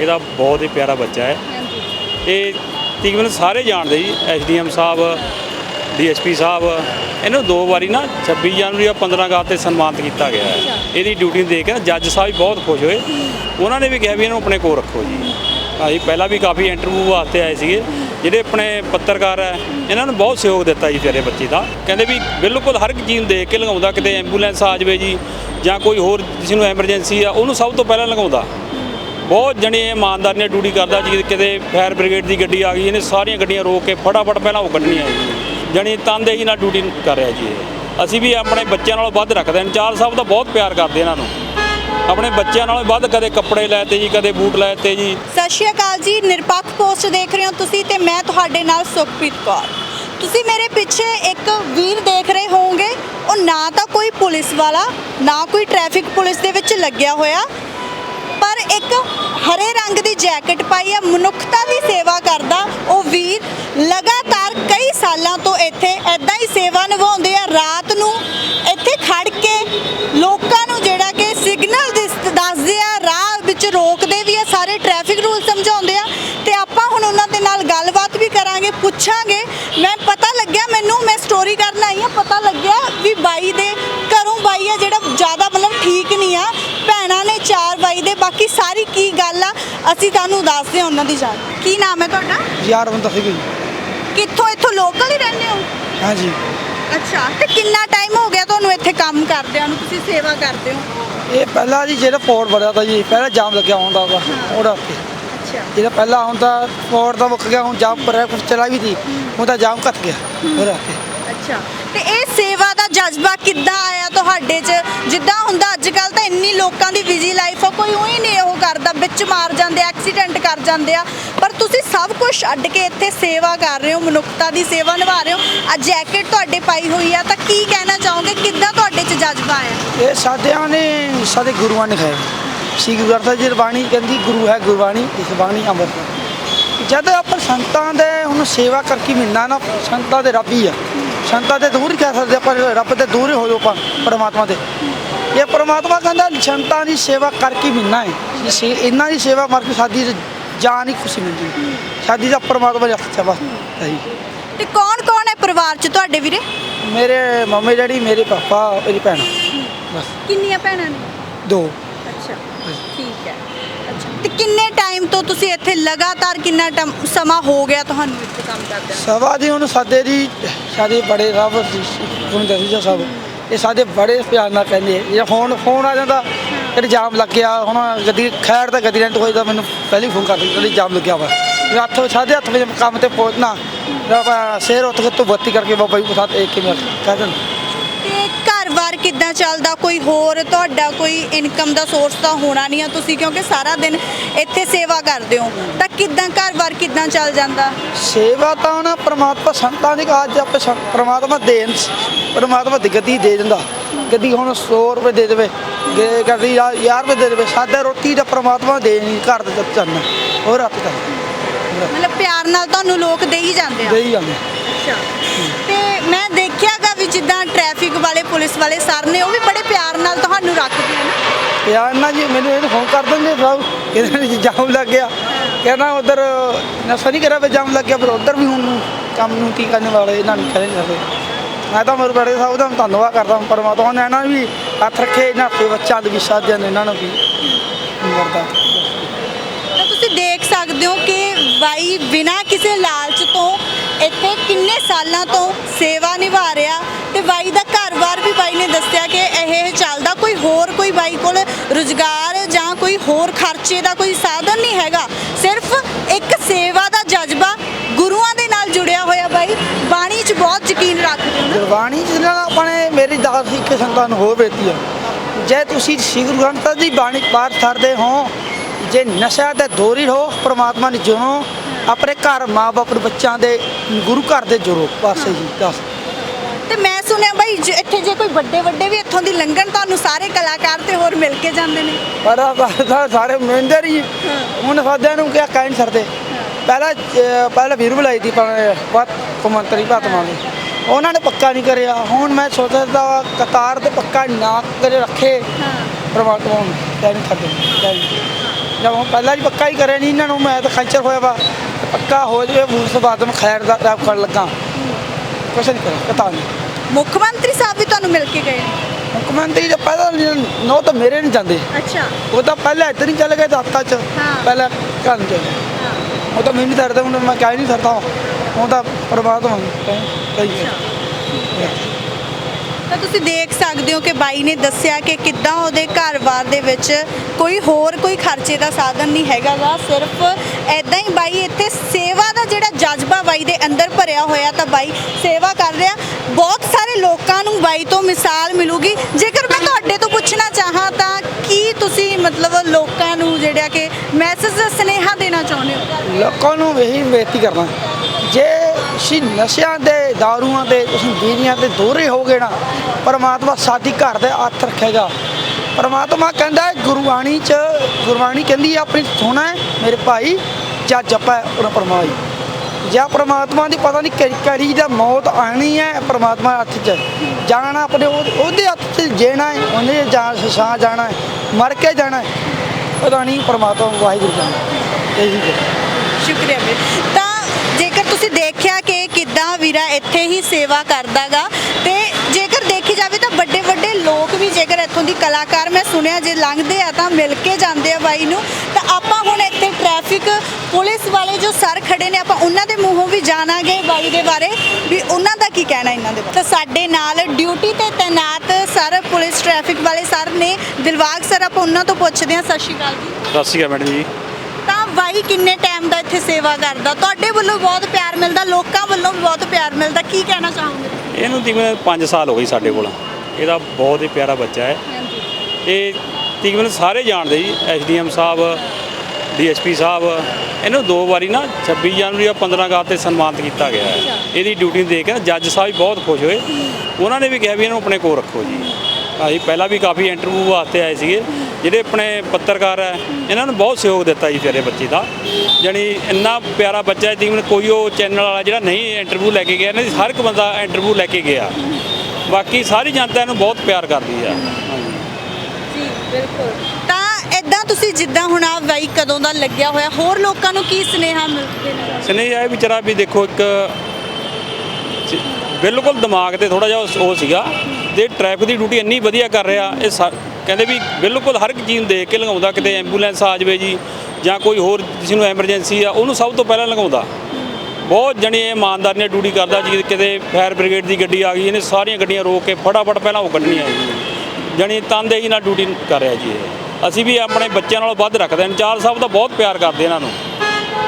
ਇਹਦਾ ਬਹੁਤ ਹੀ ਪਿਆਰਾ ਬੱਚਾ ਹੈ। ਇਹ ਤਕਰੀਬਨ ਸਾਰੇ ਜਾਣਦੇ ਜੀ ਐਸਡੀਐਮ ਸਾਹਿਬ ਡੀਐਸਪੀ ਸਾਹਿਬ ਇਹਨੂੰ ਦੋ ਵਾਰੀ ਨਾ 26 ਜਨਵਰੀ ਆ 15 ਅਗਸਤ ਤੇ ਸਨਮਾਨਿਤ ਕੀਤਾ ਗਿਆ ਹੈ। ਇਹਦੀ ਡਿਊਟੀ ਨੂੰ ਦੇਖ ਕੇ ਨਾ ਜੱਜ ਸਾਹਿਬ ਬਹੁਤ ਖੁਸ਼ ਹੋਏ। ਉਹਨਾਂ ਨੇ ਵੀ ਕਿਹਾ ਵੀ ਇਹਨੂੰ ਆਪਣੇ ਕੋਲ ਰੱਖੋ ਜੀ। ਅਸੀਂ ਪਹਿਲਾਂ ਵੀ ਕਾਫੀ ਇੰਟਰਵਿਊ ਵਾਸਤੇ ਆਏ ਸੀਗੇ ਜਿਹੜੇ ਆਪਣੇ ਪੱਤਰਕਾਰ ਹੈ ਇਹਨਾਂ ਨੂੰ ਬਹੁਤ ਸਹਿਯੋਗ ਦਿੱਤਾ ਜੀ ਤੇਰੇ ਬੱਚੇ ਦਾ। ਕਹਿੰਦੇ ਵੀ ਬਿਲਕੁਲ ਹਰ ਇੱਕ ਚੀਜ਼ ਨੂੰ ਦੇਖ ਕੇ ਲਗਾਉਂਦਾ ਕਿਤੇ ਐਂਬੂਲੈਂਸ ਆ ਜਾਵੇ ਜੀ ਜਾਂ ਕੋਈ ਹੋਰ ਕਿਸੇ ਨੂੰ ਐਮਰਜੈਂਸੀ ਆ ਉਹਨੂੰ ਸਭ ਤੋਂ ਪਹਿਲਾਂ ਲਗਾਉਂਦਾ ਬਹੁਤ ਜਣੇ ਇਮਾਨਦਾਰੀ ਨਾਲ ਡਿਊਟੀ ਕਰਦਾ ਜੀ ਕਿਤੇ ਫਾਇਰ ਬ੍ਰਿਗੇਡ ਦੀ ਗੱਡੀ ਆ ਗਈ ਇਹਨੇ ਸਾਰੀਆਂ ਗੱਡੀਆਂ ਰੋਕ ਕੇ ਫਟਾਫਟ ਪਹਿਲਾਂ ਉਹ ਕੱਢਣੀਆਂ ਜੀ। ਜਣੀ ਤਨਦੇਹੀ ਨਾਲ ਡਿਊਟੀ ਕਰ ਰਿਹਾ ਜੀ ਇਹ। ਅਸੀਂ ਵੀ ਆਪਣੇ ਬੱਚਿਆਂ ਨਾਲੋਂ ਵੱਧ ਰੱਖਦੇ ਹਾਂ। ਚਾਰ ਸਾਹਿਬ ਦਾ ਬਹੁਤ ਪਿਆਰ ਕਰਦੇ ਇਹਨਾਂ ਨੂੰ। ਆਪਣੇ ਬੱਚਿਆਂ ਨਾਲੋਂ ਵੱਧ ਕਦੇ ਕੱਪੜੇ ਲੈਤੇ ਜੀ, ਕਦੇ ਬੂਟ ਲੈਤੇ ਜੀ। ਸਤਿ ਸ਼੍ਰੀ ਅਕਾਲ ਜੀ। ਨਿਰਪੱਖ ਪੋਸਟ ਦੇਖ ਰਹੇ ਹੋ ਤੁਸੀਂ ਤੇ ਮੈਂ ਤੁਹਾਡੇ ਨਾਲ ਸੁਖਪ੍ਰੀਤ ਕੌਰ। ਤੁਸੀਂ ਮੇਰੇ ਪਿੱਛੇ ਇੱਕ ਵੀਰ ਦੇਖ ਰਹੇ ਹੋਵੋਗੇ। ਉਹ ਨਾ ਤਾਂ ਕੋਈ ਪੁਲਿਸ ਵਾਲਾ, ਨਾ ਕੋਈ ਟ੍ਰੈਫਿਕ ਪੁਲਿਸ ਦੇ ਵਿੱਚ ਲੱਗਿਆ ਹੋਇਆ। ਪਰ ਇੱਕ ਹਰੇ ਰੰਗ ਦੀ ਜੈਕਟ ਪਾਈ ਆ। ਮਨੁੱਖਤਾ ਦੀ ਸੇਵਾ ਕਰਦਾ ਉਹ ਵੀਰ ਲਗਾਤਾਰ ਕਈ ਸਾਲਾਂ ਤੋਂ ਇੱਥੇ ਐਦਾਂ ਹੀ ਸੇਵਾ ਨਿਭਾਉਂਦੇ ਆ ਰਾਤ ਨੂੰ ਇੱਥੇ ਖੜ ਕੇ ਲੋਕਾਂ ਨੂੰ ਜਿਹੜਾ ਕਿ ਸਿਗਨਲ ਦਿਸ- ਦੱਸਦੇ ਆ ਰਾਹ ਵਿੱਚ ਰੋਕਦੇ ਵੀ ਆ ਸਾਰੇ ਟ੍ਰੈਫਿਕ ਰੂਲ ਸਮਝਾਉਂਦੇ ਆ ਤੇ ਆਪਾਂ ਹੁਣ ਉਹਨਾਂ ਦੇ ਨਾਲ ਗੱਲਬਾਤ ਵੀ ਕਰਾਂਗੇ ਪੁੱਛਾਂਗੇ। ਮੈਂ ਪਤਾ ਲੱਗਿਆ ਮੈਨੂੰ ਮੈਂ ਸਟੋਰੀ ਕਰਨ ਆਈ ਆ ਪਤਾ ਲੱਗਿਆ ਵੀ ਬਾਈ ਦੇ ਘਰੋਂ ਬਾਈ ਆ ਜਿਹੜਾ ਜ਼ਿਆਦਾ ਮਤਲਬ ਠੀਕ ਨਹੀਂ ਆ। ਭੈਣਾਂ ਨੇ ਚਾਰ ਬਾਈ ਦੇ ਬਾਕੀ ਸਾਰੀ ਕੀ ਗੱਲ ਆ ਅਸੀਂ ਤੁਹਾਨੂੰ ਦੱਸਦੇ ਹਾਂ ਉਹਨਾਂ ਦੀ ਜਾਨ ਕੀ ਨਾਮ ਹੈ ਤੁਹਾਡਾ? ਯਾਰ ਬੰਦਾ ਸੀਗਾ ਜੀ ਕਿੱਥੋਂ ਇੱਥੋਂ ਲੋਕਲ ਹੀ ਰਹਿੰਦੇ ਹੋ? ਹਾਂਜੀ। ਅੱਛਾ ਤੇ ਕਿੰਨਾ ਟਾਈਮ ਹੋ ਗਿਆ ਤੁਹਾਨੂੰ ਇੱਥੇ ਕੰਮ ਕਰਦਿਆਂ ਨੂੰ? ਤੁਸੀਂ ਸੇਵਾ ਕਰਦੇ ਹੋ? ਇਹ ਪਹਿਲਾਂ ਜੀ ਜਿਹੜਾ ਪੋਰਟ ਬਣਿਆ ਤਾ ਜੀ ਪਹਿਲਾਂ ਜਾਮ ਲੱਗਿਆ ਹੁੰਦਾ ਵਾ ਉਹਦਾ ਜਿਹੜਾ ਪਹਿਲਾਂ ਹੁੰਦਾ ਪੋਰਟ ਦਾ ਮੁੱਕ ਗਿਆ ਹੁਣ ਜਾਮ ਪਰ ਚਲਾ ਵੀ ਸੀ ਹੁਣ ਤਾਂ ਜਾਮ ਘੱਟ ਗਿਆ ਉੱਤੇ ਅੱਛਾ। ਤੇ ਇਹ ਸੇਵਾ ਦਾ ਜਜ਼ਬਾ ਕਿੱਦਾਂ ਆਇਆ ਤੁਹਾਡੇ 'ਚ? ਜਿੱਦਾਂ ਹੁੰਦਾ ਅੱਜ ਕੱਲ ਤਾਂ ਇੰਨੀ ਲੋਕਾਂ ਦੀ ਬਿਜ਼ੀ ਲਾਈਫ ਆ ਕੋਈ ਉਹੀ ਨਹੀਂ ਉਹ ਕਰਦਾ ਵਿੱਚ ਮਾਰ ਜਾਂਦੇ ਐਕਸੀਡੈਂਟ ਕਰ ਜਾਂਦੇ ਆ। ਪਰ ਤੁਸੀਂ ਸਭ ਕੁਝ ਛੱਡ ਕੇ ਇੱਥੇ ਸੇਵਾ ਕਰ ਰਹੇ ਹੋ ਮਨੁੱਖਤਾ ਦੀ ਸੇਵਾ ਨਿਭਾ ਰਹੇ ਹੋ। ਆ ਜੈਕਟ ਤੁਹਾਡੇ ਪਾਈ ਹੋਈ ਆ ਤਾਂ ਕੀ ਕਹਿਣਾ ਚਾਹੋਗੇ? ਕਿੱਦਾਂ ਤੁਹਾਡੇ 'ਚ ਜਜ਼ਬਾ ਆਇਆ? ਇਹ ਸਾਡਿਆਂ ਨੇ ਸਾਡੇ ਗੁਰੂਆਂ ਨੇ ਖਾਇਆ। ਸ੍ਰੀ ਗੁਰੂ ਗ੍ਰੰਥ ਸਾਹਿਬ ਜੀ ਦੀ ਬਾਣੀ ਕਹਿੰਦੀ ਗੁਰੂ ਹੈ ਗੁਰਬਾਣੀ ਇਸ ਬਾਣੀ ਅੰਮ੍ਰਿਤ। ਜਦ ਆਪਾਂ ਸੰਤਾਂ ਦੇ ਹੁਣ ਸੇਵਾ ਕਰਕੇ ਮਿਲਣਾ ਨਾ ਸੰਤਾਂ ਦੇ ਰੱਬ ਹੀ ਆ। ਸੰਤਾਂ ਦੇ ਦੂਰ ਹੀ ਕਹਿ ਸਕਦੇ ਆਪਾਂ ਰੱਬ ਦੇ ਦੂਰ ਹੀ ਹੋ ਜਾਓ ਆਪਾਂ ਪਰਮਾਤਮਾ ਦੇ। ਇਹ ਪਰਮਾਤਮਾ ਕਹਿੰਦਾ ਸੰਤਾਂ ਦੀ ਸੇਵਾ ਕਰਕੇ ਮਿਲਣਾ ਹੈ। ਇਹਨਾਂ ਦੀ ਸੇਵਾ ਮਾਰ ਕੇ ਸਾਡੀ ਤੇ ਜਾਨ ਹੀ ਖੁਸ਼ੀ ਮਿਲਦੀ ਸਾਡੀ ਦਾ ਪਰਮਾਤਮਾ ਦੇ ਬਸ ਇਹੀ। ਤੇ ਕੌਣ ਕੌਣ ਹੈ ਪਰਿਵਾਰ 'ਚ ਤੁਹਾਡੇ ਵੀਰੇ? ਮੇਰੇ ਮੰਮੀ ਡੈਡੀ ਮੇਰੇ ਪਾਪਾ ਮੇਰੀ ਭੈਣ। ਬਸ। ਕਿੰਨੀਆਂ ਭੈਣਾਂ ਨੇ? ਦੋ। ਅੱਛਾ ਠੀਕ ਹੈ। ਅੱਛਾ। ਤੇ ਕਿੰਨੇ ਟਾਈਮ ਤੋਂ ਤੁਸੀਂ ਇੱਥੇ ਲਗਾਤਾਰ ਕਿੰਨਾ ਟਮ- ਸਮਾਂ ਹੋ ਗਿਆ ਤੁਹਾਨੂੰ ਇੱਥੇ ਕੰਮ ਕਰਦੇ ਸਭਾ ਦੀ ਹੁਣ ਸਾਡੇ ਦੀ ਸਾਡੇ ਬੜੇ ਰੱਬ ਹੁਣ ਦੱਸੀ ਸਭ। ਇਹ ਸਾਡੇ ਬੜੇ ਪਿਆਰ ਨਾਲ ਕਹਿੰਦੇ ਜੇ ਫੋਨ ਫੋਨ ਆ ਜਾਂਦਾ ਕਿ ਜਾਮ ਲੱਗ ਗਿਆ ਹੁਣ ਗੱਡੀ ਖੈਰ ਤਾਂ ਗੱਡੀ ਰੈਂਟ ਹੋਈ ਤਾਂ ਮੈਨੂੰ ਪਹਿਲੀ ਫੋਨ ਕਰ ਦਿੱਤੀ ਕਹਿੰਦੀ ਜਾਮ ਲੱਗਿਆ ਵਾ। ਮੈਂ ਅੱਠ ਸਾਢੇ ਅੱਠ ਵਜੇ ਕੰਮ ਤੇ ਪਹੁੰਚਣਾ ਰੱਬਾ ਸ਼ੇਰ ਉੱਠ ਕੇ ਤੋਂ ਬੱਤੀ ਕਰਕੇ ਬਾਬਾ ਜੀ ਕੋ ਸਾਥ ਇੱਕ ਮਿੰਟ ਕਹਿ ਦੇਣ ਤੇ ਘਰ-ਬਾਰ ਕਿੱਦਾਂ ਚੱਲਦਾ ਕੋਈ ਹੋਰ ਤੁਹਾਡਾ ਕੋਈ ਇਨਕਮ ਦਾ ਸੋਰਸ ਤਾਂ ਹੋਣਾ ਨਹੀਂ ਆ ਤੁਸੀਂ ਕਿਉਂਕਿ ਸਾਰਾ ਦਿਨ ਇੱਥੇ ਸੇਵਾ ਕਰਦੇ ਹੋ। ਤਾਂ ਕਿੱਦਾਂ ਘਰ-ਬਾਰ ਕਿੱਦਾਂ ਚੱਲ ਜਾਂਦਾ? ਸੇਵਾ ਤਾਂ ਨਾ ਪ੍ਰਮਾਤਮਾ ਸੰਤਾਂ ਦੀ ਕਾਜ ਆਪੇ ਪ੍ਰਮਾਤਮਾ ਦੇਣ ਪ੍ਰਮਾਤਮਾ ਦੀ ਗੱਦੀ ਦੇ ਦਿੰਦਾ। ਗੱਡੀ ਹੁਣ 100 ਰੁਪਏ ਦੇ ਦੇਵੇ ਗੱਡੀ 1000 ਰੁਪਏ ਦੇ ਦੇਵੇ ਸਾਡਾ ਰੋਟੀ ਦਾ ਪ੍ਰਮਾਤਮਾ ਦੇ ਨਹੀਂ ਘਰ ਦੇ ਚੱਲਣਾ ਹੋਰ ਹੱਥ ਕਰ ਮਤਲਬ ਪਿਆਰ ਨਾਲ ਤੁਹਾਨੂੰ ਲੋਕ ਦੇ ਹੀ ਜਾਂਦੇ ਆ। ਦੇ ਹੀ ਜਾਂਦੇ। ਅੱਛਾ। ਮੈਂ ਦੇਖਿਆਗਾ ਵੀ ਜਿੱਦਾਂ ਟ੍ਰੈਫਿਕ ਵਾਲੇ ਪੁਲਿਸ ਵਾਲੇ ਸਰ ਨੇ ਉਹ ਵੀ ਬੜੇ ਪਿਆਰ ਨਾਲ ਤੁਹਾਨੂੰ ਰੱਖਦੇ ਨਾ। ਪਿਆਰ ਨਾਲ ਜੀ ਮੈਨੂੰ ਇਹਨੂੰ ਫੋਨ ਕਰ ਦਿੰਦੇ ਸਾਹਿਬ ਕਹਿੰਦੇ ਨੇ ਜਾਮ ਲੱਗ ਗਿਆ। ਕਹਿੰਦਾ ਉਧਰ ਨਸਾ ਨਹੀਂ ਕਰਿਆ ਵੀ ਜਾਮ ਲੱਗ ਗਿਆ ਪਰ ਉਧਰ ਵੀ ਹੁਣ ਕੰਮ ਨੂੰ ਕੀ ਕਰਨ ਵਾਲੇ ਇਹਨਾਂ ਨੂੰ ਕਹਿੰਦੇ ਜਾਂਦੇ ਮੈਂ ਤਾਂ ਮੇਰੇ ਬੜੇ ਸਾਹਿਬ ਦਾ ਧੰਨਵਾਦ ਕਰਦਾ ਪਰਮਾਤਮਾ ਨੇ ਇਹਨਾਂ ਨੂੰ ਵੀ ਹੱਥ ਰੱਖੇ ਇਹਨਾਂ ਤੇ ਬੱਚਿਆਂ ਦੇ ਵੀ ਸਾਧਿਆਂ ਨੇ ਇਹਨਾਂ ਨੂੰ ਵੀ। ਤੁਸੀਂ ਦੇਖ ਸਕਦੇ ਹੋ ਕਿ ਬਾਈ ਬਿਨਾਂ ਕਿਸੇ ਲਾਲਚ ਤੋਂ ਸਾਲਾਂ ਤੋਂ ਸੇਵਾ ਨਿਭਾ ਰਿਹਾ ਤੇ ਬਾਈ ਦਾ ਘਰ-ਬਾਰ ਵੀ ਬਾਈ ਨੇ ਦੱਸਿਆ ਕਿ ਇਹ ਚੱਲਦਾ ਕੋਈ ਹੋਰ ਕੋਈ ਬਾਈ ਕੋਲ ਰੁਜ਼ਗਾਰ ਜਾਂ ਕੋਈ ਹੋਰ ਖਰਚੇ ਦਾ ਕੋਈ ਸਾਧਨ ਨਹੀਂ ਹੈਗਾ। ਸਿਰਫ ਇੱਕ ਸੇਵਾ ਦਾ ਜਜ਼ਬਾ ਗੁਰੂਆਂ ਦੇ ਨਾਲ ਜੁੜਿਆ ਹੋਇਆ ਬਾਈ। ਬਾਣੀ 'ਚ ਬਹੁਤ ਯਕੀਨ ਰੱਖਦੇ ਹੋ ਗੁਰਬਾਣੀ ਜਿਹਨਾਂ ਨਾਲ ਆਪਣੇ ਮੇਰੀ ਦਾਸ ਸਿੱਖ ਸੰਤਾਂ ਨੂੰ ਹੋਰ ਬੇਤੀ ਹੈ। ਜੇ ਤੁਸੀਂ ਸ੍ਰੀ ਗੁਰੂ ਗ੍ਰੰਥ ਸਾਹਿਬ ਦੀ ਬਾਣੀ ਪਾਠ ਕਰਦੇ ਹੋ, ਜੇ ਨਸ਼ਾ ਤੇ ਦੂਰੀ ਹੋ ਪ੍ਰਮਾਤਮਾ ਨੇ ਜੁਣੋ ਆਪਣੇ ਘਰ ਮਾਪੇ ਬੱਚਿਆਂ ਦੇ ਗੁਰੂ ਘਰ ਦੇ ਜੁੜੋ ਪਾਸੇ ਜੀ ਦੱਸ। ਤੇ ਮੈਂ ਸੁਣਿਆ ਬਾਈ ਜ- ਇੱਥੇ ਜੇ ਕੋਈ ਵੱਡੇ ਵੱਡੇ ਵੀ ਇੱਥੋਂ ਦੀ ਲੰਘਣ ਤੁਹਾਨੂੰ ਸਾਰੇ ਕਲਾਕਾਰ ਤੇ ਹੋਰ ਮਿਲ ਕੇ ਜਾਂਦੇ ਨੇ? ਪਰ ਸਾਰੇ ਮੈਨੇਜਰ ਹੀ। ਹੁਣ ਸਾਦਿਆਂ ਨੂੰ ਕਿਹਾ ਕਹਿ ਨਹੀਂ ਸਕਦੇ। ਪਹਿਲਾਂ ਅਹ, ਪਹਿਲਾਂ ਵੀਰ ਬੁਲਾਈ ਦੀ ਬਾਤ ਕਮੰਤਰੀ ਭਾਤਮਾ ਨੇ ਉਹਨਾਂ ਨੇ ਪੱਕਾ ਨਹੀਂ ਕਰਿਆ। ਹੁਣ ਮੈਂ ਸੋਚਦਾ ਵਾ ਕਤਾਰ ਤੇ ਪੱਕਾ ਨਾ ਕਰੇ ਰੱਖੇ। ਪਰਮਾਤਮਾ ਨੂੰ। ਕਹਿ ਨਹੀਂ ਸਕਦੇ। ਕਹਿ ਨਹੀਂ। ਜਦ ਹੁਣ ਪਹਿਲਾਂ ਹੀ ਪੱਕਾ ਹੀ ਕਰਿਆ ਨਹੀਂ ਇਹਨਾਂ ਨੂੰ ਮੈਂ ਤਾਂ ਖੰਚਰ ਹੋਇਆ ਵਾ। ਪੱਕਾ ਹੋ ਜਾਵੇ ਬਾਦ ਮੈਂ ਖੈਰ ਦਾ ਰਾਬ ਕਰਨ ਲੱਗਾ। ਕੁਛ ਨਹੀਂ ਕਰਿਆ ਕਤਾਰ ਨੇ ਮੁੱਖ ਮੰਤਰੀ ਸਾਹਿਬ ਵੀ ਤੁਹਾਨੂੰ ਮਿਲ ਕੇ ਗਏ? ਨੇ ਮੁੱਖ ਮੰਤਰੀ ਤਾਂ ਪਹਿਲਾਂ ਨੋ ਤਾਂ ਮੇਰੇ ਨਹੀਂ ਜਾਂਦੇ। ਅੱਛਾ। ਉਹ ਤਾਂ ਪਹਿਲਾਂ ਇੱਧਰ ਹੀ ਚੱਲ ਗਏ ਦਫ਼ਤਰ ਚ। ਹਾਂ। ਪਹਿਲਾਂ ਘਰ ਨੂੰ ਚਲੇ ਗਏ ਉਹ ਤਾਂ ਮੈਨੂੰ ਨਹੀਂ ਸਰਦਾ ਹੁਣ ਮੈਂ ਕਹਿ ਨਹੀਂ ਸਕਦਾ ਉਹ ਤਾਂ ਪਰਮਾਤਮਾ ਨੂੰ ਕਹਿ- ਕਹੀ ਹੈ। ਤਾਂ ਤੁਸੀਂ ਦੇਖ ਸਕਦੇ ਹੋ ਕਿ ਬਾਈ ਨੇ ਦੱਸਿਆ ਕਿ ਕਿੱਦਾਂ ਉਹਦੇ ਘਰ-ਬਾਰ ਦੇ ਵਿੱਚ ਕੋਈ ਹੋਰ ਕੋਈ ਖਰਚੇ ਦਾ ਸਾਧਨ ਨਹੀਂ ਹੈਗਾਗਾ। ਸਿਰਫ ਐਦਾਂ ਹੀ ਬਾਈ ਇੱਥੇ ਸੇਵਾ ਦਾ ਜਿਹੜਾ ਜਜ਼ਬਾ ਬਾਈ ਦੇ ਅੰਦਰ ਭਰਿਆ ਹੋਇਆ ਤਾਂ ਬਾਈ ਸੇਵਾ ਕਰ ਰਿਹਾ। ਬਹੁਤ ਸਾਰੇ ਲੋਕਾਂ ਨੂੰ ਬਾਈ ਤੋਂ ਮਿਸਾਲ ਮਿਲੂਗੀ। ਜੇਕਰ ਮੈਂ ਤੁਹਾਡੇ ਤੋਂ ਪੁੱਛਣਾ ਚਾਹਾਂ ਤਾਂ ਕੀ ਤੁਸੀਂ ਮਤਲਬ ਲੋਕਾਂ ਨੂੰ ਜਿਹੜਾ ਕਿ ਮੈਸੇਜ ਸੁਨੇਹਾ ਦੇਣਾ ਚਾਹੁੰਦੇ ਹੋ? ਲੋਕਾਂ ਨੂੰ ਇਹੀ ਬੇਨਤੀ ਕਰਨਾ ਤੁਸੀਂ ਨਸ਼ਿਆਂ ਦੇ, ਦਾਰੂਆਂ ਦੇ, ਤੁਸੀਂ ਬੀੜੀਆਂ ਤੇ ਦੂਰੇ ਹੋਗੇ ਨਾ, ਪਰਮਾਤਮਾ ਸਾਡੀ ਘਰ ਦੇ ਹੱਥ ਰੱਖੇਗਾ। ਪਰਮਾਤਮਾ ਕਹਿੰਦਾ ਗੁਰਬਾਣੀ ਚ ਗੁਰਬਾਣੀ ਕਹਿੰਦੀ ਆਪਣੀ ਸੁਣਾ ਮੇਰੇ ਭਾਈ, ਜਾਂ ਜਪੈ ਉਹਨਾਂ ਪਰਮਾਈ ਜਾਂ ਪਰਮਾਤਮਾ ਦੀ ਪਤਾ ਨਹੀਂ ਕਿਹੜੀ ਕਿਹੜੀ ਦਾ ਮੌਤ ਆਣੀ ਹੈ, ਪਰਮਾਤਮਾ ਹੱਥ 'ਚ। ਜਾਣਾ ਆਪਣੇ ਉਹ- ਉਹਦੇ ਹੱਥ 'ਚ ਜੇਣਾ ਹੈ, ਉਹਨੇ ਜਾਣ ਸਾਹ ਜਾਣਾ ਹੈ, ਮਰ ਕੇ ਜਾਣਾ ਹੈ। ਪਤਾ ਨਹੀਂ ਪਰਮਾਤਮਾ ਵਾਹਿਗੁਰੂ ਜਾਣਾ। ਇਹੀ ਸ਼ੁਕਰੀਆ ਵੀਰ। ਤੁਸੀਂ ਦੇਖਿਆ ਕਿ ਕਿੱਦਾਂ ਵੀਰਾ ਇੱਥੇ ਹੀ ਸੇਵਾ ਕਰਦਾਗਾ? ਤੇ ਜੇਕਰ ਦੇਖੀ ਜਾਵੇ ਤਾਂ ਵੱਡੇ ਵੱਡੇ ਲੋਕ ਵੀ ਜੇਕਰ ਇੱਥੋਂ ਦੀ ਕਲਾਕਾਰ, ਮੈਂ ਸੁਣਿਆ ਜੇ ਲੰਘਦੇ ਆ ਤਾਂ ਮਿਲ ਕੇ ਜਾਂਦੇ ਆ ਬਾਈ ਨੂੰ। ਤਾਂ ਆਪਾਂ ਹੁਣ ਇੱਥੇ ਟ੍ਰੈਫਿਕ ਪੁਲਿਸ ਵਾਲੇ ਜੋ ਸਰ ਖੜੇ ਨੇ, ਆਪਾਂ ਉਹਨਾਂ ਦੇ ਮੂੰਹੋਂ ਵੀ ਜਾਣਾਂਗੇ ਬਾਈ ਦੇ ਬਾਰੇ ਵੀ ਉਹਨਾਂ ਦਾ ਕੀ ਕਹਿਣਾ ਇਹਨਾਂ ਦੇ ਬਾਰੇ। ਤਾਂ ਸਾਡੇ ਨਾਲ ਡਿਊਟੀ ਤੇ ਤੈਨਾਤ ਸਰ, ਪੁਲਿਸ ਟ੍ਰੈਫਿਕ ਵਾਲੇ ਸਰ ਨੇ। ਦਿਲਵਾਗ ਸਰ, ਆਪਾਂ ਉਹਨਾਂ ਤੋਂ ਪੁੱਛਦੇ ਹਾਂ। ਸਤਿ ਸ਼੍ਰੀ ਅਕਾਲ ਜੀ। ਸਤਿ ਸ਼੍ਰੀ ਅਕਾਲ ਮੈਡਮ ਜੀ। ਬਾਈ ਕਿੰਨੇ ਟਾਈਮ ਦਾ ਇੱਥੇ ਸੇਵਾ ਕਰਦਾ? ਤੁਹਾਡੇ ਵੱਲੋਂ ਬਹੁਤ ਪਿਆਰ ਮਿਲਦਾ ਲੋਕਾਂ ਵੱਲੋਂ ਵੀ ਬਹੁਤ ਪਿਆਰ ਮਿਲਦਾ। ਕੀ ਕਹਿਣਾ ਚਾਹੋਗੇ? ਇਹਨੂੰ ਤਕਰੀਬਨ 5 ਸਾਲ ਹੋ ਗਏ ਸਾਡੇ ਕੋਲ। ਇਹਦਾ ਬਹੁਤ ਹੀ ਪਿਆਰਾ ਬੱਚਾ ਹੈ। ਇਹ ਤਕਰੀਬਨ ਸਾਰੇ ਜਾਣਦੇ ਜੀ ਐਸਡੀਐਮ ਸਾਹਿਬ ਡੀਐਸਪੀ ਸਾਹਿਬ। ਇਹਨੂੰ ਦੋ ਵਾਰੀ ਨਾ 26 ਜਨਵਰੀ ਆ 15 ਅਗਸਤ ਤੇ ਸਨਮਾਨਿਤ ਕੀਤਾ ਗਿਆ ਹੈ। ਇਹਦੀ ਡਿਊਟੀ ਦੇਖ ਕੇ ਨਾ ਜੱਜ ਸਾਹਿਬ ਬਹੁਤ ਖੁਸ਼ ਹੋਏ। ਉਹਨਾਂ ਨੇ ਵੀ ਕਿਹਾ ਵੀ ਇਹਨੂੰ ਆਪਣੇ ਕੋਲ ਰੱਖੋ ਜੀ। ਅਸੀਂ ਪਹਿਲਾਂ ਵੀ ਕਾਫੀ ਇੰਟਰਵਿਊ ਵਾਸਤੇ ਆਏ ਸੀਗੇ। ਜਿਹੜੇ ਆਪਣੇ ਪੱਤਰਕਾਰ ਹੈ ਇਹਨਾਂ ਨੂੰ ਬਹੁਤ ਸਹਿਯੋਗ ਦਿੱਤਾ ਜੀ ਤੇਰੇ ਬੱਚੇ ਦਾ। ਜਾਣੀ ਇੰਨਾ ਪਿਆਰਾ ਬੱਚਾ ਤਕਰੀਬਨ ਕੋਈ ਉਹ ਚੈਨਲ ਵਾਲਾ ਜਿਹੜਾ ਨਹੀਂ ਇੰਟਰਵਿਊ ਲੈ ਕੇ ਗਿਆ ਇਹਨਾਂ ਦੀ ਹਰ ਇੱਕ ਬੰਦਾ ਇੰਟਰਵਿਊ ਲੈ ਕੇ ਗਿਆ। ਬਾਕੀ ਸਾਰੀ ਜਨਤਾ ਇਹਨੂੰ ਬਹੁਤ ਪਿਆਰ ਕਰਦੀ ਆ। ਜੀ ਬਿਲਕੁਲ। ਤਾਂ ਇਦਾਂ ਤੁਸੀਂ ਜਿੱਦਾਂ ਹੁਣ ਆ ਬਾਈ ਕਦੋਂ ਦਾ ਲੱਗਿਆ ਹੋਇਆ ਹੋਰ ਲੋਕਾਂ ਨੂੰ ਕੀ ਸੁਨੇਹਾ ਮਿਲਦੇ ਨੇ ਸੁਨੇਹਾ ਇਹ ਵਿਚਾਰਾ ਵੀ ਦੇਖੋ ਇੱਕ ਬਿਲਕੁਲ ਦਿਮਾਗ ਤੇ ਥੋੜਾ ਜਿਹਾ ਉਹ- ਸੀਗਾ ਤੇ ਟ੍ਰੈਫਿਕ ਦੀ ਡਿਊਟੀ ਇੰਨੀ ਵਧੀਆ ਕਰ ਰਿਹਾ ਇਹ ਕਹਿੰਦੇ ਵੀ ਬਿਲਕੁਲ ਹਰ ਇੱਕ ਚੀਜ਼ ਨੂੰ ਦੇਖ ਕੇ ਲੰਘਾਉਂਦਾ, ਕਿਤੇ ਐਂਬੂਲੈਂਸ ਆ ਜਾਵੇ ਜੀ, ਜਾਂ ਕੋਈ ਹੋਰ ਕਿਸੇ ਨੂੰ ਐਮਰਜੈਂਸੀ ਆ, ਉਹਨੂੰ ਸਭ ਤੋਂ ਪਹਿਲਾਂ ਲੰਘਾਉਂਦਾ। ਬਹੁਤ ਜਣੀ ਇਮਾਨਦਾਰੀ ਨਾਲ ਡਿਊਟੀ ਕਰਦਾ ਜੀ, ਕਿਤੇ ਫਾਇਰ ਬ੍ਰਿਗੇਡ ਦੀ ਗੱਡੀ ਆ ਗਈ, ਇਹਨੇ ਸਾਰੀਆਂ ਗੱਡੀਆਂ ਰੋਕ ਕੇ ਫਟਾਫਟ ਪਹਿਲਾਂ ਉਹ ਕੱਢਣੀਆਂ ਜੀ। ਜਣੀ ਤਨਦੇਹੀ ਨਾਲ ਡਿਊਟੀ ਕਰ ਰਿਹਾ ਜੀ ਇਹ। ਅਸੀਂ ਵੀ ਆਪਣੇ ਬੱਚਿਆਂ ਨਾਲੋਂ ਵੱਧ ਰੱਖਦੇ ਹਾਂ। ਚਾਰ ਸਾਹਿਬ ਦਾ ਬਹੁਤ ਪਿਆਰ ਕਰਦੇ ਇਹਨਾਂ ਨੂੰ।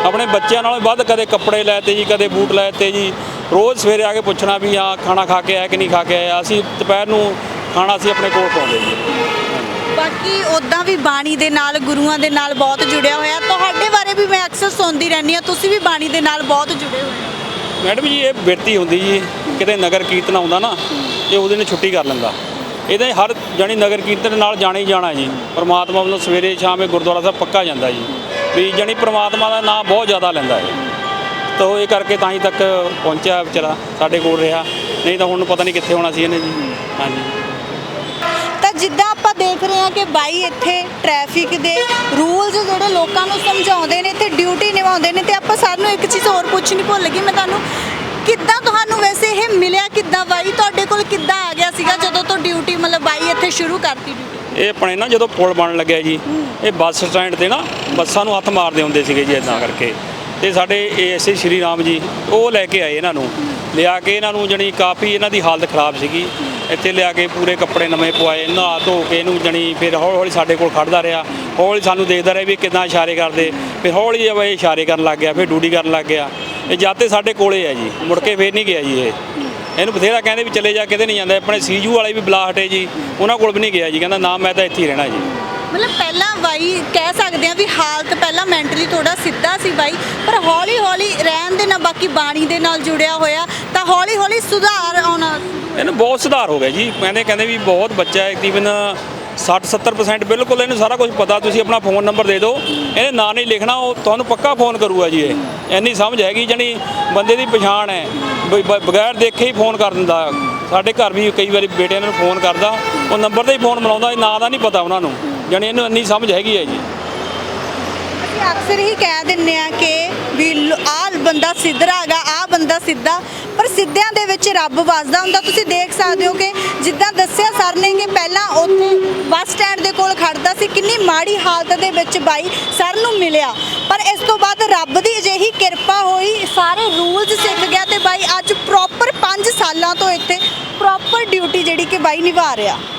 ਆਪਣੇ ਬੱਚਿਆਂ ਨਾਲੋਂ ਵੱਧ ਕਦੇ ਕੱਪੜੇ ਲੈਤੇ ਜੀ, ਕਦੇ ਬੂਟ ਲੈਤੇ ਜੀ। ਰੋਜ਼ ਸਵੇਰੇ ਆ ਕੇ ਪੁੱਛਣਾ ਵੀ ਹਾਂ ਖਾਣਾ ਖਾ ਕੇ ਆਇਆ ਕਿ ਨਹੀਂ ਖਾ ਕੇ ਆਇਆ? ਅਸੀਂ ਦੁਪਹਿਰ ਨੂੰ ਖਾਣਾ ਅਸੀਂ ਆਪਣੇ ਕੋਲ ਪਾਉਂਦੇ ਜੀ। ਬਾਕੀ ਉਦਾਂ ਵੀ ਬਾਣੀ ਦੇ ਨਾਲ, ਗੁਰੂਆਂ ਦੇ ਨਾਲ ਬਹੁਤ ਜੁੜਿਆ ਹੋਇਆ। ਤੁਹਾਡੇ ਬਾਰੇ ਵੀ ਮੈਂ ਅਕਸਰ ਸੁਣਦੀ ਰਹਿੰਦੀ ਹਾਂ। ਤੁਸੀਂ ਵੀ ਬਾਣੀ ਦੇ ਨਾਲ ਬਹੁਤ ਜੁੜੇ ਹੋਏ ਹੋ। ਮੈਡਮ ਜੀ, ਇਹ ਬਿਰਤੀ ਹੁੰਦੀ ਜੀ। ਕਿਤੇ ਨਗਰ ਕੀਰਤਨ ਆਉਂਦਾ ਨਾ ਇਹ ਉਹਦੇ ਨੇ ਛੁੱਟੀ ਕਰ ਲੈਂਦਾ। ਇਹਦੇ ਹਰ ਜਾਣੀ ਨਗਰ ਕੀਰਤਨ ਨਾਲ ਜਾਣਾ ਹੀ ਜਾਣਾ ਜੀ। ਪਰਮਾਤਮਾ ਵੱਲੋਂ ਸਵੇਰੇ, ਸ਼ਾਮੇ ਗੁਰਦੁਆਰਾ ਸਾਹਿਬ ਪੱਕਾ ਜਾਂਦਾ ਜੀ। ਵੀ ਜਾਣੀ ਪਰਮਾਤਮਾ ਦਾ ਨਾਮ ਬਹੁਤ ਜ਼ਿਆਦਾ ਲੈਂਦਾ ਹੈ ਤਾਂ ਉਹ ਇਹ ਕਰਕੇ ਤਾਂ ਹੀ ਤੱਕ ਪਹੁੰਚਿਆ ਵਿਚਾਰਾ, ਸਾਡੇ ਕੋਲ ਰਿਹਾ। ਨਹੀਂ ਤਾਂ ਹੁਣ ਪਤਾ ਨਹੀਂ ਕਿੱਥੇ ਹੋਣਾ ਸੀ ਇਹਨੇ ਜੀ। ਹਾਂਜੀ। ਦੇਖ ਰਹੇ ਹਾਂ ਕਿ ਬਾਈ ਇੱਥੇ ਟ੍ਰੈਫਿਕ ਦੇ ਰੂਲਸ ਜਿਹੜੇ ਲੋਕਾਂ ਨੂੰ ਸਮਝਾਉਂਦੇ ਨੇ ਤੇ ਡਿਊਟੀ ਨਿਭਾਉਂਦੇ ਨੇ ਤੇ ਆਪਾਂ ਸਾਨੂੰ ਇੱਕ ਚੀਜ਼ ਹੋਰ ਪੁੱਛਣੀ ਭੁੱਲ ਗਈ। ਮੈਂ ਤੁਹਾਨੂੰ ਕਿੱਦਾਂ ਤੁਹਾਨੂੰ ਵੈਸੇ ਇਹ ਮਿਲਿਆ ਕਿੱਦਾਂ ਬਾਈ? ਤੁਹਾਡੇ ਕੋਲ ਕਿੱਦਾਂ ਆ ਗਿਆ ਸੀਗਾ ਜਦੋਂ ਤੋਂ ਡਿਊਟੀ ਮਤਲਬ ਬਾਈ ਇੱਥੇ ਸ਼ੁਰੂ ਕਰਤੀ ਡਿਊਟੀ ਇਹ ਆਪਣੇ ਨਾ ਜਦੋਂ ਪੁਲ ਬਣਨ ਲੱਗਿਆ ਜੀ ਇਹ ਬੱਸ ਸਟੈਂਡ ਤੇ ਨਾ ਬੱਸਾਂ ਨੂੰ ਹੱਥ ਮਾਰਦੇ ਹੁੰਦੇ ਸੀਗੇ ਜੀ ਇਦਾਂ ਕਰਕੇ। ਤੇ ਸਾਡੇ ਏਐਸਏ ਸ਼੍ਰੀ ਰਾਮ ਜੀ ਉਹ ਲੈ ਕੇ ਆਏ ਇਹਨਾਂ ਨੂੰ। ਲਿਆ ਕੇ ਇਹਨਾਂ ਨੂੰ ਜਣੀ ਕਾਫੀ ਇਹਨਾਂ ਦੀ ਹਾਲਤ ਖਰਾਬ ਸੀਗੀ। ਇੱਥੇ ਲਿਆ ਕੇ ਪੂਰੇ ਕੱਪੜੇ ਨਵੇਂ ਪਵਾਏ, ਨਹਾ ਧੋ ਕੇ ਇਹਨੂੰ ਜਣੀ ਫਿਰ ਹੌਲੀ ਹੌਲੀ ਸਾਡੇ ਕੋਲ ਖੜਦਾ ਰਿਹਾ। ਹੌਲੀ ਸਾਨੂੰ ਦੇਖਦਾ ਰਿਹਾ ਵੀ ਕਿਦਾਂ ਇਸ਼ਾਰੇ ਕਰਦੇ। ਫਿਰ ਹੌਲੀ ਜਿਹਾ ਇਹ ਇਸ਼ਾਰੇ ਕਰਨ ਲੱਗ ਗਿਆ, ਫਿਰ ਡਿਊਟੀ ਕਰਨ ਲੱਗ ਗਿਆ। ਇਹ ਜਾਤੇ ਸਾਡੇ ਕੋਲੇ ਆ ਜੀ, ਮੁੜ ਕੇ ਫੇਰ ਨਹੀਂ ਗਿਆ ਜੀ ਇਹ। ਇਹਨੂੰ ਬਥੇਰਾ ਕਹਿੰਦੇ ਵੀ ਚਲੇ ਜਾ, ਕਿਤੇ ਨਹੀਂ ਜਾਂਦਾ। ਆਪਣੇ ਸੀਜੂ ਵਾਲੇ ਵੀ ਬੁਲਾ ਹਟੇ ਜੀ, ਉਹਨਾਂ ਕੋਲ ਵੀ ਨਹੀਂ ਗਿਆ ਜੀ, ਕਹਿੰਦਾ ਨਾ ਮੈਂ ਤਾਂ ਇੱਥੇ ਹੀ ਰਹਿਣਾ ਜੀ। ਮਤਲਬ ਪਹਿਲਾਂ ਬਾਈ ਕਹਿ ਸਕਦੇ ਆ ਵੀ ਹਾਲਤ ਪਹਿਲਾਂ ਮੈਂਟਲੀ ਥੋੜਾ ਸਿੱਧਾ ਸੀ ਬਾਈ, ਪਰ ਹੌਲੀ ਹੌਲੀ ਰਹਿਣ ਦੇ ਨਾਲ ਬਾਕੀ ਬਾਣੀ ਦੇ ਨਾਲ ਜੁੜਿਆ ਹੋਇਆ, ਤਾਂ ਹੌਲੀ ਹੌਲੀ ਸੁਧਾਰ ਆਉਣਾ ਇਹਨੂੰ ਬਹੁਤ ਸੁਧਾਰ ਹੋ ਗਿਆ ਜੀ। ਕਹਿੰਦੇ ਕਹਿੰਦੇ ਵੀ ਬਹੁਤ ਬੱਚਾ ਹੈ ਤਕਰੀਬਨ 60 70% ਬਿਲਕੁਲ ਇਹਨੂੰ ਸਾਰਾ ਕੁਝ ਪਤਾ, ਤੁਸੀਂ ਆਪਣਾ ਫੋਨ ਨੰਬਰ ਦੇ ਦਿਓ। ਇਹਨੇ ਨਾਂ ਨਹੀਂ ਲਿਖਣਾ, ਉਹ ਤੁਹਾਨੂੰ ਪੱਕਾ ਫੋਨ ਕਰੂਗਾ ਜੀ ਇਹ। ਇੰਨੀ ਸਮਝ ਹੈਗੀ ਜਣੀ ਬੰਦੇ ਦੀ ਪਛਾਣ ਹੈ। ਬ- ਬ- ਬਗੈਰ ਦੇਖੇ ਹੀ ਫੋਨ ਕਰ ਦਿੰਦਾ। ਸਾਡੇ ਘਰ ਵੀ ਕਈ ਵਾਰੀ ਬੇਟਿਆਂ ਨੂੰ ਫੋਨ ਕਰਦਾ, ਉਹ ਨੰਬਰ ਤੇ ਹੀ ਫੋਨ ਮਿਲਾਉਂਦਾ ਨਾਂ ਦਾ ਨਹੀਂ ਪਤਾ ਉਹਨਾਂ ਨੂੰ। ਜਣੀ ਇਹਨੂੰ ਇੰਨੀ ਸਮਝ ਹੈਗੀ ਹੈ ਜੀ। ਅਸੀਂ ਅਕਸਰ ਹੀ ਕਹਿ ਦਿੰਨੇ ਆ ਕਿ ਵੀ ਆਹ ਬੰਦਾ ਸਿੱਧਰਾ ਹੈਗਾ, ਆਹ ਬੰਦਾ ਸਿੱਧਾ, ਪਰ ਸਿੱਧਿਆਂ ਦੇ ਵਿੱਚ ਰੱਬ ਵਸਦਾ ਹੁੰਦਾ। ਤੁਸੀਂ ਦੇਖ ਸਕਦੇ ਹੋ ਕਿ ਜਿੱਦਾਂ ਦੱਸਿਆ ਸਰ ਨੇ ਕਿ ਪਹਿਲਾਂ ਉੱਥੇ ਬੱਸ ਸਟੈਂਡ ਦੇ ਕੋਲ ਖੜਦਾ ਸੀ, ਕਿੰਨੀ ਮਾੜੀ ਹਾਲਤ ਦੇ ਵਿੱਚ ਬਾਈ ਸਰ ਨੂੰ ਮਿਲਿਆ। ਪਰ ਇਸ ਤੋਂ ਬਾਅਦ ਰੱਬ ਦੀ ਅਜਿਹੀ ਕਿਰਪਾ ਹੋਈ, ਸਾਰੇ ਰੂਲਸ ਸਿੱਖ ਗਿਆ ਤੇ ਬਾਈ ਅੱਜ ਪ੍ਰੋਪਰ 5 ਸਾਲਾਂ ਤੋਂ ਇੱਥੇ ਪ੍ਰੋਪਰ ਡਿਊਟੀ ਜਿਹੜੀ ਕਿ ਬਾਈ ਨਿਭਾ ਰਿਹਾ।